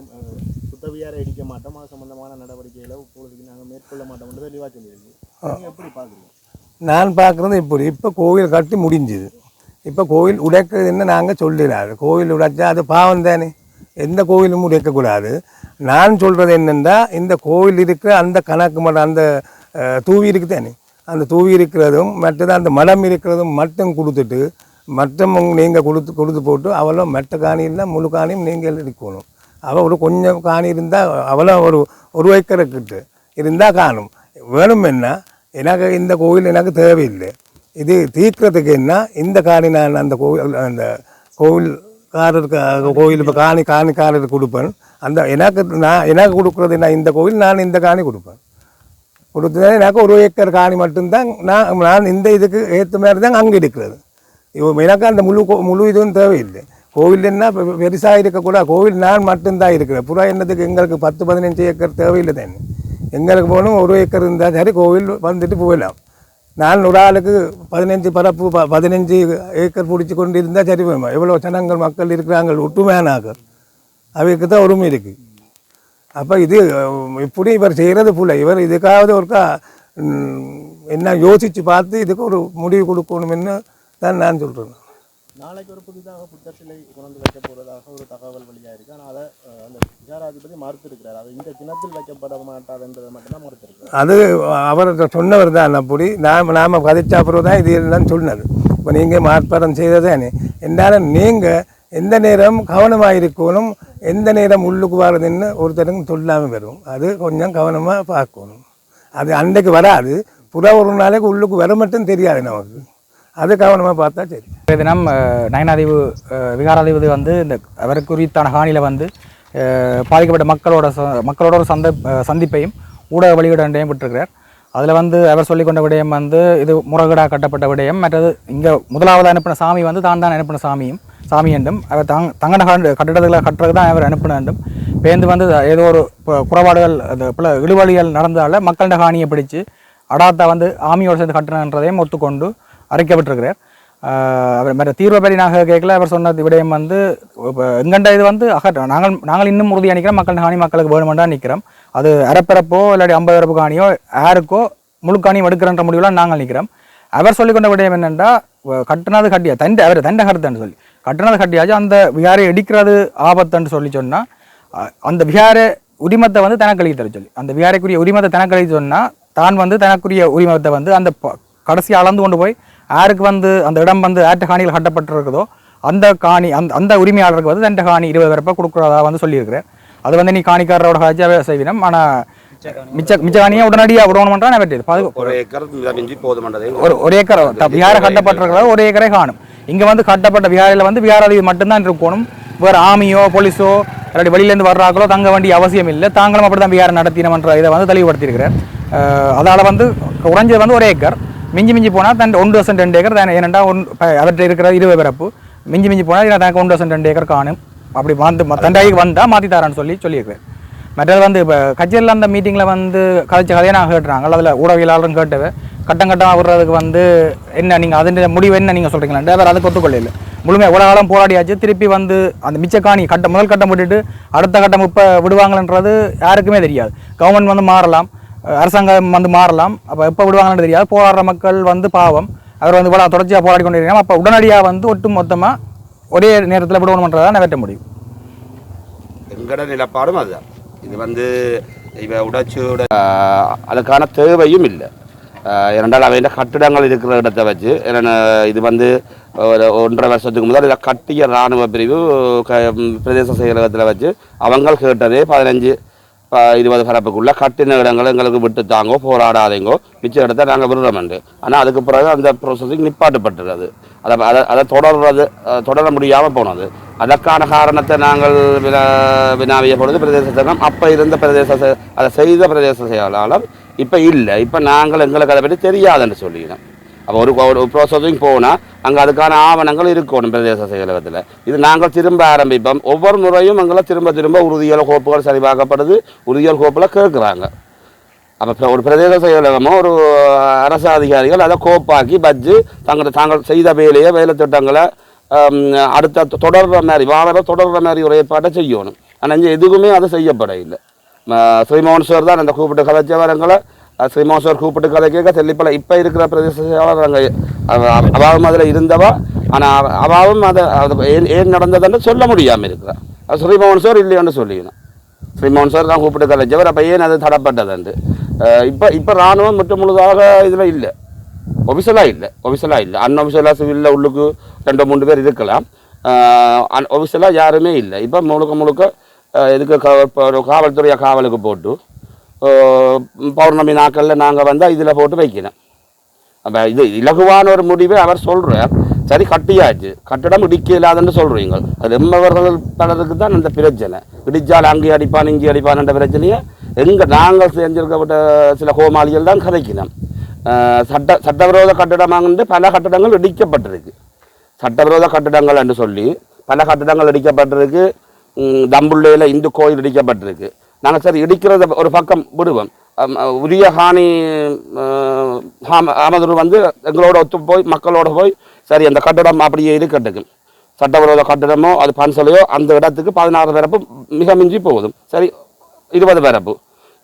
சுத்தவியார இடிக்க மாட்டோம். அது சம்பந்தமான நடவடிக்கைகளை இப்பொழுதுக்கு நாங்கள் மேற்கொள்ள மாட்டோம் என்று தெளிவாக சொல்லியிருக்கு நீங்கள் எப்படி பார்க்குறீங்க? நான் பார்க்குறது இப்படி. இப்போ கோவில் கட்டி முடிஞ்சுது. இப்போ கோவில் உடைக்கிறதுன்னு நாங்கள் சொல்லிடாது கோவில் உடைச்சா அது பாவம் தானே? எந்த கோவிலும் இருக்கக்கூடாது. நான் சொல்கிறது என்னென்னா இந்த கோவில் இருக்கிற அந்த கணக்கு மட்டும் அந்த தூவி இருக்கு தானே அந்த தூவி இருக்கிறதும் மற்றது அந்த மடம் இருக்கிறதும் மட்டும் கொடுத்துட்டு மற்றும் நீங்கள் கொடுத்து கொடுத்து போட்டு அவ்வளோ மெட்ட காணி இல்லை முழு காணியும் நீங்கள் இருக்கணும் அவள் ஒரு கொஞ்சம் காணி இருந்தால் அவ்வளோ ஒரு ஒரு வைக்கிறக்கிட்டு இருந்தால் காணும். வேணும் என்ன? எனக்கு இந்த கோவில் எனக்கு தேவையில்லை. இது தீர்க்கிறதுக்கு என்ன? இந்த காணி நான் அந்த கோவில் அந்த கோவில் கோவில்காரருக்கு கோவில் இப்போ காணி காணி காணிக்காரருக்கு கொடுப்பேன். அந்த எனக்கு நான் எனக்கு கொடுக்குறது நான் இந்த கோவில் நான் இந்த காணி கொடுப்பேன். கொடுத்தா எனக்கு ஒரு ஏக்கர் காணி மட்டும்தான் நான் நான் இந்த இதுக்கு ஏற்ற மாதிரி தான் அங்கே இருக்கிறது. இவ எனக்கு அந்த முழு கோ- முழு இதுவும் தேவையில்லை. கோவில் என்ன பெ- இருக்கக்கூடாது. கோவில் நான் மட்டும்தான் இருக்கிறேன். புறா என்னத்துக்கு எங்களுக்கு பத்து பதினஞ்சு ஏக்கர் தேவையில்லை தானே. எங்களுக்கு போகணும் ஒரு ஏக்கர் இருந்தால் சரி கோவில் வந்துட்டு போயிடலாம் நான் ஒரு ஆளுக்கு பதினஞ்சு பரப்பு ப- பதினஞ்சு ஏக்கர் பிடிச்சி கொண்டு இருந்தால் சரி போயிடுமா எவ்வளோ ஜனங்கள் மக்கள் இருக்கிறாங்க ஒட்டுமையானாக்கள் அவைக்கு தான் உரிமை இருக்குது அப்போ இது இப்படி இவர் செய்கிறது போல இவர் இதுக்காவது ஒருக்கா என்ன யோசித்து பார்த்து இதுக்கு ஒரு முடிவு கொடுக்கணும்னு தான் நான் சொல்கிறேன் நாளைக்கு ஒரு புதிதாக புத்தர் சிலை கொண்டு வைக்க போகிறதாக ஒரு தகவல் வழியாக இருக்குது ஆனால் அதை அந்த விசாராதிபதி மறுத்திருக்கிறார். அது இந்த தினத்தில் வைக்கப்பட மாட்டாதுன்றதை மட்டும்தான் மறுத்திருக்கிறார். அது அவர் சொன்னவர் தான் அப்படி. நாம் நாம் கதைச்ச தான் இது எல்லாம் சொன்னது இப்போ நீங்கள் மாற்பாடம் செய்ததானே என்னால் நீங்கள் எந்த நேரம் கவனமாக இருக்கணும் எந்த நேரம் உள்ளுக்கு வர்றதுன்னு ஒருத்தருக்கும் சொல்லாமல் வரும். அது கொஞ்சம் கவனமாக பார்க்கணும். அது அன்றைக்கு வராது. புற ஒரு நாளைக்கு உள்ளுக்கு வர மட்டும் தெரியாது நமக்கு. அது கவனமாக பார்த்தா சரி. இன்றைய தினம் அஹ், நயனாதிபு விகாராதிபதி வந்து இந்த அவருக்கு குறித்தான காணியில் வந்து பாதிக்கப்பட்ட மக்களோட ச- மக்களோட ஒரு சந்த சந்திப்பையும் ஊடக வெளியிடையும் பெற்றிருக்கிறார் அதில் வந்து அவர் சொல்லிக்கொண்ட விடயம் வந்து இது முறைகேடாக கட்டப்பட்ட விடயம். மற்றது இங்கே முதலாவது அனுப்பின சாமி வந்து தான் தான் அனுப்பின சாமியும் சாமி என்றும் அவர் தங் தங்கன கட்டிடத்துகளை கட்டிடத்தில் கட்டுறது தான் அவர் அனுப்பின என்றும் பேருந்து வந்து ஏதோ ஒரு பு- குறைபாடுகள் அந்த பல இழுவழிகள் நடந்ததால் மக்களிட காணியை பிடிச்சு அடாத்தா வந்து ஆமியோடு சேர்ந்து கட்டணன்றதையும் ஒத்துக்கொண்டு அரைக்கப்பட்டிருக்கிறார் அவர் மற்ற தீர்வை நாங்கள் கேட்கல. அவர் சொன்ன விடயம் வந்து இப்போ எங்கண்ட இது வந்து அகற்ற நாங்கள் நாங்கள் இன்னும் உறுதி நிற்கிறோம் மக்கள் காணி மக்களுக்கு வேணுமெண்டா நிற்கிறோம் அது அரைப்பிறப்போ இல்லாட்டி ஐம்பது அரப்பு காணியோ யாருக்கோ முழு காணியும் எடுக்கிறன்ற முடிவில் நாங்கள் நிற்கிறோம் அவர் சொல்லிக்கொண்ட விடயம் என்னென்னா கட்டினது கட்டியா தண்டை அவர் தண்டை கருத்துன்னு சொல்லி கட்டினது கட்டியாச்சும் அந்த விகாரை இடிக்கிறது ஆபத்துன்னு சொல்லி சொன்னால் அந்த விகார உரிமத்தை வந்து தனக்கழிக்க தர சொல்லி. அந்த விகாரைக்குரிய உரிமத்தை தனக்கு சொன்னால் தான் வந்து தனக்குரிய உரிமத்தை வந்து அந்த ப- கடைசி அளந்து கொண்டு போய் யாருக்கு வந்து அந்த இடம் வந்து ஆற்ற காணியில் கட்டப்பட்டிருக்குதோ அந்த காணி அந்த அந்த உரிமையாளருக்கு வந்து தண்ட காணி இருபது பிறப்ப கொடுக்குறதா வந்து சொல்லியிருக்கிறேன். அது வந்து நீ காணிக்காரரோட காட்சியாகவே செய்வினம். ஆனால் மிச்ச மிச்ச காணியை உடனடியாக விடணுமென்றா நான் பாதுகாப்பு ஒரு ஏக்கர் ஒரு ஒரு ஏக்கர் விகார கட்டப்பட்டிருக்கிறத? ஒரு ஏக்கரே காணும். இங்கே வந்து கட்டப்பட்ட விகாரையில் வந்து விகாராதிபதி மட்டும்தான் இருக்கணும். வேறு ஆமியோ போலீஸோ இல்லாட்டி வெளியிலேருந்து வர்றாங்களோ தங்க வேண்டிய அவசியம் இல்லை. தாங்களும் அப்படி தான் விகாரம் நடத்தினோம்ன்ற இதை வந்து தெளிவுபடுத்தியிருக்கிறேன். அதால் வந்து குறைஞ்சது வந்து ஒரு ஏக்கர். மிஞ்சி மிஞ்சி போனால் தன் ஒன்று வருஷம் ரெண்டு ஏக்கர் தான். ஏனெண்டா ஒன் அவர்கிட்ட இருக்கிற இருபது பிறப்பு. மிஞ்சி மிஞ்சி போனால் எனக்கு ஒன்று வருஷம் ரெண்டு ஏக்கர் காணும். அப்படி வந்து தண்டாய்க்கு வந்தால் மாற்றி தரான்னு சொல்லி சொல்லியிருக்கிறேன் மற்றது வந்து இப்போ கச்சேரியில் அந்த மீட்டிங்கில் வந்து கதைச்ச கதையை நான் கேட்டுறாங்க. அதில் ஊடகவியலாளரும் கேட்டது. கட்டம் கட்டமாக விடுறதுக்கு வந்து என்ன நீங்கள் அதன் முடிவு என்ன நீங்கள் சொல்கிறீங்களா வேறு அதுக்கு ஒத்துக்கொள்ள முழுமையாக உலகாலம் போராடியாச்சு. திருப்பி வந்து அந்த மிச்ச காணி கட்டம் முதல் கட்டம் விட்டுட்டு அடுத்த கட்டம் இப்போ விடுவாங்கன்றது யாருக்குமே தெரியாது. கவர்மெண்ட் வந்து மாறலாம். அரசாங்கம் வந்து மாறலாம். அப்போ எப்போ விடுவாங்கன்னு தெரியாது. போராடுற மக்கள் வந்து பாவம். அவர் வந்து இவ்வளோ தொடர்ச்சியாக போராடி கொண்டு இருக்கிறாங்க அப்போ உடனடியாக வந்து ஒட்டு மொத்தமாக ஒரே நேரத்தில் விடணுன்றதான் நிறைவேற்ற முடியும். எங்களோட நிலப்பாடும் அதுதான். இது வந்து இவ உடச்சியோட அதுக்கான தேவையும் இல்லை. இரண்டால் அவையில் கட்டிடங்கள் இருக்கிற இடத்தை வச்சு என்னென்ன இது வந்து ஒரு ஒன்றரை வருஷத்துக்கு முதல் இதை கட்டிய இராணுவ பிரிவு க பிரதேச செயலகத்தில் வச்சு அவங்க கேட்டதே பதினஞ்சு இருபது பரப்புக்குள்ளே கட்டின இடங்களை எங்களுக்கு விட்டு தாங்கோ போராடாதீங்கோ மிச்ச இடத்த நாங்கள் விடுறோம்ண்டு ஆனால் அதுக்கு பிறகு அந்த ப்ரோசஸிங் நிப்பாட்டுப்பட்டுறது அதை அதை அதை தொடர்றது தொடர முடியாமல் போனது அதற்கான காரணத்தை நாங்கள் வினா வினாவிய பொழுது பிரதேச சங்கம் அப்போ இருந்த பிரதேச அதை செய்த பிரதேச செயலாளர் இப்போ இல்லை இப்போ நாங்கள் எங்களுக்கு அதை பற்றி தெரியாதுன்னு சொல்லிக்கிறோம் அப்போ ஒரு ஒரு ப்ரோசஸிங் போனால் அங்கே அதுக்கான ஆவணங்கள் இருக்கணும் பிரதேச செயலகத்தில். இது நாங்கள் திரும்ப ஆரம்பிப்போம். ஒவ்வொரு முறையும் எங்களை திரும்ப திரும்ப உறுதியல் கோப்புகள் சரிபார்க்கப்படுது. உறுதியல் கோப்பில் கேட்குறாங்க. அப்போ ஒரு பிரதேச செயலகமோ ஒரு அரசு அதிகாரிகள் அதை கோப்பாக்கி பஜ்ஜு தங்களை தாங்கள் செய்த வேலையை வேலை திட்டங்களை அடுத்த தொடர்ற மாதிரி வாரம் தொடர்ற மாதிரி ஒரு ஏற்பாட்டை செய்யணும். ஆனால் இங்கே எதுவுமே அது செய்யப்பட இல்லை ஸ்ரீமோகன் சார் தான் அந்த கூப்பிட்டு கதைச்சவரங்களை ஸ்ரீமோகன் சார் கூப்பிட்டு கதை கேட்க தெல்லிப்பல இப்போ இருக்கிற பிரதேச செயலாளர் அங்கே அதில் இருந்தவா? ஆனால் அபாவம் அதை அது ஏன் ஏன் நடந்ததுன்னு சொல்ல முடியாமல் இருக்கிறான் அது ஸ்ரீமோகன் சார் இல்லையோன்னு சொல்லிக்கணும். ஸ்ரீமோகன் சார் தான் கூப்பிட்டு கலைச்சவர் அப்போ ஏன் அது தடப்பட்டதுண்டு இப்போ இப்போ இராணுவம் முற்று முழுதாக இதில் இல்லை. ஒபிசலாக இல்லை. ஒபிசலாக இல்லை. அன்ஒபிசலாக சிவிலில் உள்ளுக்கு ரெண்டு மூணு பேர் இருக்கலாம். ஒபிசலாக யாருமே இல்லை. இப்போ முழுக்க முழுக்க இதுக்கு க இப்போ ஒரு காவலுக்கு போட்டு பௌர்ணமி நாட்களில் நாங்கள் வந்தால் இதில் போட்டு வைக்கணும். அப்போ இது இலகுவான ஒரு முடிவை அவர் சொல்கிறார் சரி கட்டியாச்சு. கட்டடம் இடிக்க இல்லாதுன்னு சொல்கிறீங்க அது எம்மவர்கள் பலருக்கு தான் அந்த பிரச்சனை. இடித்தால் அங்கே அடிப்பான் இங்கே அடிப்பான்ன்ற பிரச்சனையை எங்கே நாங்கள் செஞ்சிருக்கப்பட்ட சில கோமாளிகள் தான் கதைக்கணும். சட்ட சட்டவிரோத கட்டிடமாகண்டு பல கட்டிடங்கள் இடிக்கப்பட்டிருக்கு. சட்டவிரோத கட்டிடங்கள் என்று சொல்லி பல கட்டிடங்கள் இடிக்கப்பட்டிருக்கு. தம்புள்ளையில் இந்து கோயில் இடிக்கப்பட்டிருக்கு. நாங்கள் சரி இடிக்கிறத ஒரு பக்கம் விடுவோம். உரிய ஹானி அஹ், வந்து எங்களோட ஒத்து போய் மக்களோட போய் சரி அந்த கட்டடம் அப்படியே இருக்கட்டுக்கும் சட்டவிரோத கட்டிடமோ அது பன்சலையோ அந்த இடத்துக்கு பதினாறு பிறப்பு மிக மிஞ்சி போகுதும் சரி இருபது பிறப்பு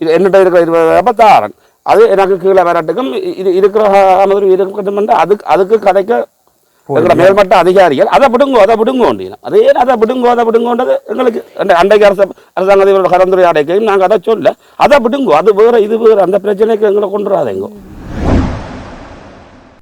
இது என்னிட்ட இருக்கிற இருபது பிறப்பு தாரன். அது எனக்கு கீழே வரட்டுக்கும் இது இருக்கிற மாதிரி இருக்கட்டும் அதுக்கு அதுக்கு கிடைக்க எங்களோட மேல்மட்ட அதிகாரிகள் அதை விடுங்கோ அதை விடுங்கோ அதே அதை விடுங்கோ அதை விடுங்கோன்றது எங்களுக்கு அண்டைக்கு அரச அரசாங்க கலந்துரையாடைக்கையும் நாங்கள் அதை சொல்ல அதை விடுங்கோ அது வேற இது வேற. அந்த பிரச்சனைக்கு எங்களை கொண்டு வராதேங்கோ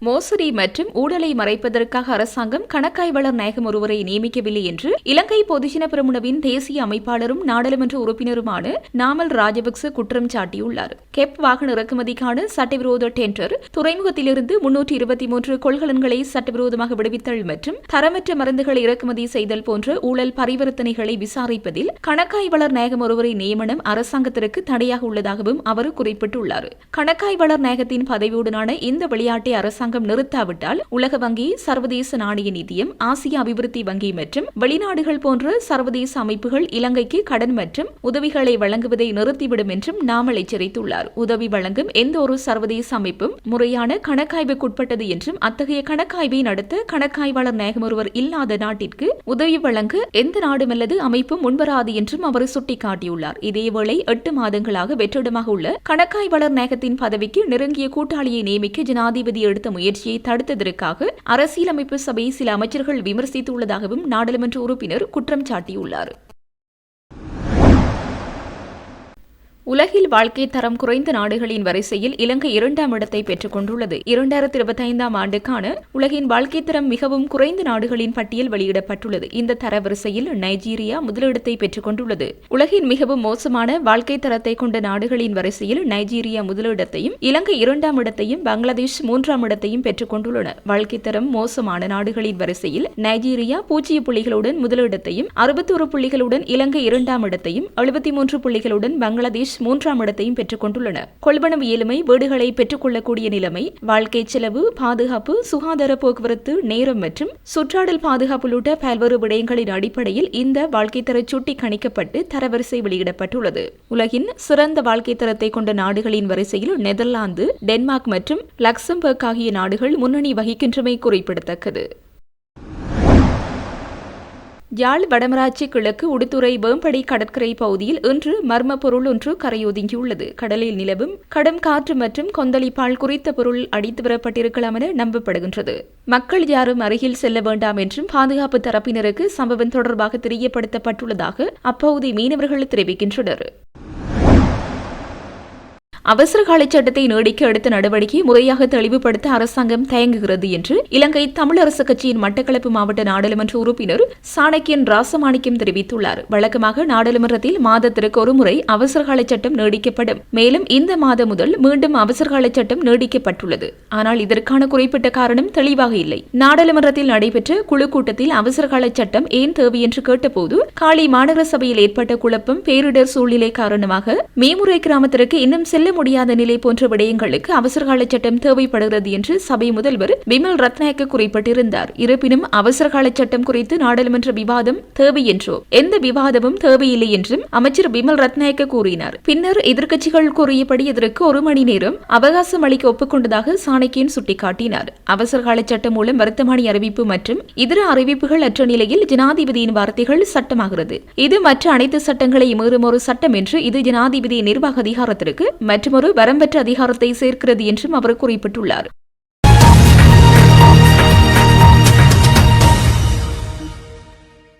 மோசடி மற்றும் ஊழலை மறைப்பதற்காக அரசாங்கம் கணக்காய்வாளர் நாயகம் ஒருவரை நியமிக்கவில்லை என்று இலங்கை பொதுஜன பிரமுனவின் தேசிய அமைப்பாளரும் நாடாளுமன்ற உறுப்பினருமான நாமல் ராஜபக்ச குற்றம் சாட்டியுள்ளார். கெப் வாகன இறக்குமதிக்கான சட்டவிரோத டெண்டர் துறைமுகத்திலிருந்து முன்னூற்றி இருபத்தி மூன்று கொள்கலன்களை சட்டவிரோதமாக விடுவித்தல் மற்றும் தரமற்ற மருந்துகளை இறக்குமதி செய்தல் போன்ற ஊழல் பரிவர்த்தனைகளை விசாரிப்பதில் கணக்காய்வாளர் நாயகம் ஒருவரை நியமனம் அரசாங்கத்திற்கு தடையாக உள்ளதாகவும் அவர் குறிப்பிட்டுள்ளார். கணக்காய்வாளர் நாயகத்தின் பதவியுடனான இந்த விளையாட்டை அரசாங்கம் நிறுத்தாவிட்டால் உலக வங்கி சர்வதேச நாணய நிதியம் ஆசிய அபிவிருத்தி வங்கி மற்றும் வெளிநாடுகள் போன்ற சர்வதேச அமைப்புகள் இலங்கைக்கு கடன் மற்றும் உதவிகளை வழங்குவதை நிறுத்திவிடும் என்றும் நாமல் எச்சரித்துள்ளார். உதவி வழங்கும் எந்த ஒரு சர்வதேச அமைப்பும் முறையான கணக்காய்வுக்குட்பட்டது என்றும் அத்தகைய கணக்காய்வை நடத்த கணக்காய்வாளர் நாயகம் ஒருவர் இல்லாத நாட்டிற்கு உதவி வழங்க எந்த நாடும் அல்லது அமைப்பும் முன்வராது என்றும் அவர் சுட்டிக்காட்டியுள்ளார். இதேவேளை எட்டு மாதங்களாக வெற்றிடமாக உள்ள கணக்காய்வாளர் நாயகத்தின் பதவிக்கு நெருங்கிய கூட்டாளியை நியமிக்க ஜனாதிபதி எடுத்த முயற்சி முயற்சியை தடுத்ததற்காக அரசியலமைப்பு சபை சில அமைச்சர்கள் விமர்சித்துள்ளதாகவும் நாடாளுமன்ற உறுப்பினர் குற்றம் சாட்டியுள்ளார். உலகில் வாழ்க்கை தரம் குறைந்த நாடுகளின் வரிசையில் இலங்கை இரண்டாம் இடத்தை பெற்றுக் கொண்டுள்ளது. இரண்டாயிரத்தி இருபத்தைந்தாம் ஆண்டுக்கான உலகின் வாழ்க்கை தரம் மிகவும் குறைந்த நாடுகளின் பட்டியல் வெளியிடப்பட்டுள்ளது. இந்த தரவரிசையில் நைஜீரியா முதலிடத்தை பெற்றுக் கொண்டுள்ளது. உலகின் மிகவும் மோசமான வாழ்க்கை தரத்தை கொண்ட நாடுகளின் வரிசையில் நைஜீரியா முதலிடத்தையும் இலங்கை இரண்டாம் இடத்தையும் பங்களாதேஷ் மூன்றாம் இடத்தையும் பெற்றுக் கொண்டுள்ளன. வாழ்க்கை தரம் மோசமான நாடுகளின் வரிசையில் நைஜீரியா பூஜ்ஜிய புள்ளிகளுடன் முதலிடத்தையும் அறுபத்தொரு புள்ளிகளுடன் இலங்கை இரண்டாம் இடத்தையும் எழுபத்தி மூன்று புள்ளிகளுடன் பங்களாதேஷ் மூன்றாம் இடத்தையும் பெற்றுக் கொண்டுள்ளன. கொள்வனவு இயலுமை வீடுகளை பெற்றுக்கொள்ளக்கூடிய நிலைமை வாழ்க்கை செலவு பாதுகாப்பு சுகாதார போக்குவரத்து நேரம் மற்றும் சுற்றாடல் பாதுகாப்பு உள்ளிட்ட பல்வேறு விடயங்களின் அடிப்படையில் இந்த வாழ்க்கை தர சுட்டி கணிக்கப்பட்டு தரவரிசை வெளியிடப்பட்டுள்ளது. உலகின் சிறந்த வாழ்க்கை தரத்தை கொண்ட நாடுகளின் வரிசையில் நெதர்லாந்து டென்மார்க் மற்றும் லக்சம்பர்க் ஆகிய நாடுகள் முன்னணி வகிக்கின்றமை குறிப்பிடத்தக்கது. யாழ் வடமராட்சி கிழக்கு உடுத்துறை வேம்படி கடற்கரை பகுதியில் இன்று மர்ம பொருள் ஒன்று கரையொதுங்கியுள்ளது. கடலில் நிலவும் கடும் காற்று மற்றும் கொந்தளிப்பால் குறித்த பொருள் அடித்து வரப்பட்டிருக்கலாம் என நம்பப்படுகின்றது. மக்கள் யாரும் அருகில் செல்ல வேண்டாம் என்றும் பாதுகாப்பு தரப்பினருக்கு சம்பவம் தொடர்பாக தெரியப்படுத்தப்பட்டுள்ளதாக அப்பகுதி மீனவர்கள் தெரிவிக்கின்றனர். அவசர கால சட்டத்தை நீடிக்க எடுத்த நடவடிக்கை முறையாக தெளிவுபடுத்த அரசாங்கம் தயங்குகிறது என்று இலங்கை தமிழரசு கட்சியின் மட்டக்களப்பு மாவட்ட நாடாளுமன்ற உறுப்பினர் சாணக்கியன் ராசமாணிக்கம் தெரிவித்துள்ளார். வழக்கமாக நாடாளுமன்றத்தில் மாதத்திற்கு ஒருமுறை அவசர சட்டம் நீடிக்கப்படும். மேலும் இந்த மாதம் முதல் மீண்டும் அவசர சட்டம் நீடிக்கப்பட்டுள்ளது. ஆனால் இதற்கான குறிப்பிட்ட காரணம் தெளிவாக இல்லை. நாடாளுமன்றத்தில் நடைபெற்ற குழு கூட்டத்தில் அவசர சட்டம் ஏன் தேவை என்று கேட்டபோது காலி மாநகர சபையில் ஏற்பட்ட குழப்பம் பேரிடர் சூழ்நிலை காரணமாக மேமுறை கிராமத்திற்கு இன்னும் செல்ல முடியாத நிலை போன்ற விடயங்களுக்கு அவசரகால சட்டம் தேவைப்படுகிறது என்று சபை முதல்வர் பிமல் ரத்நாயக்க குறிப்பிட்டிருந்தார். இருப்பினும் அவசரகால சட்டம் குறித்து நாடாளுமன்ற விவாதம் தேவை என்றோ எந்த விவாதமும் தேவையில்லை என்றும் அமைச்சர் பிமல் ரத்நாயக்க கூறினார். பின்னர் எதிர்க்கட்சிகள் கூறியபடி இதற்கு ஒரு மணி நேரம் அவகாசம் அளிக்க ஒப்புக்கொண்டதாக சாணக்கியன் சுட்டிக்காட்டினார். அவசரகால சட்டம் மூலம் வர்த்தமானி அறிவிப்பு மற்றும் இதர அறிவிப்புகள் அற்ற நிலையில் ஜனாதிபதியின் வார்த்தைகள் சட்டமாகிறது. இது மற்ற அனைத்து சட்டங்களை மீறும் ஒரு சட்டம் என்று இது ஜனாதிபதி நிர்வாக அதிகாரத்திற்கு மற்றொரு வரம்பற்ற அதிகாரத்தை சேர்க்கிறது என்றும் அவர் குறிப்பிட்டுள்ளார்.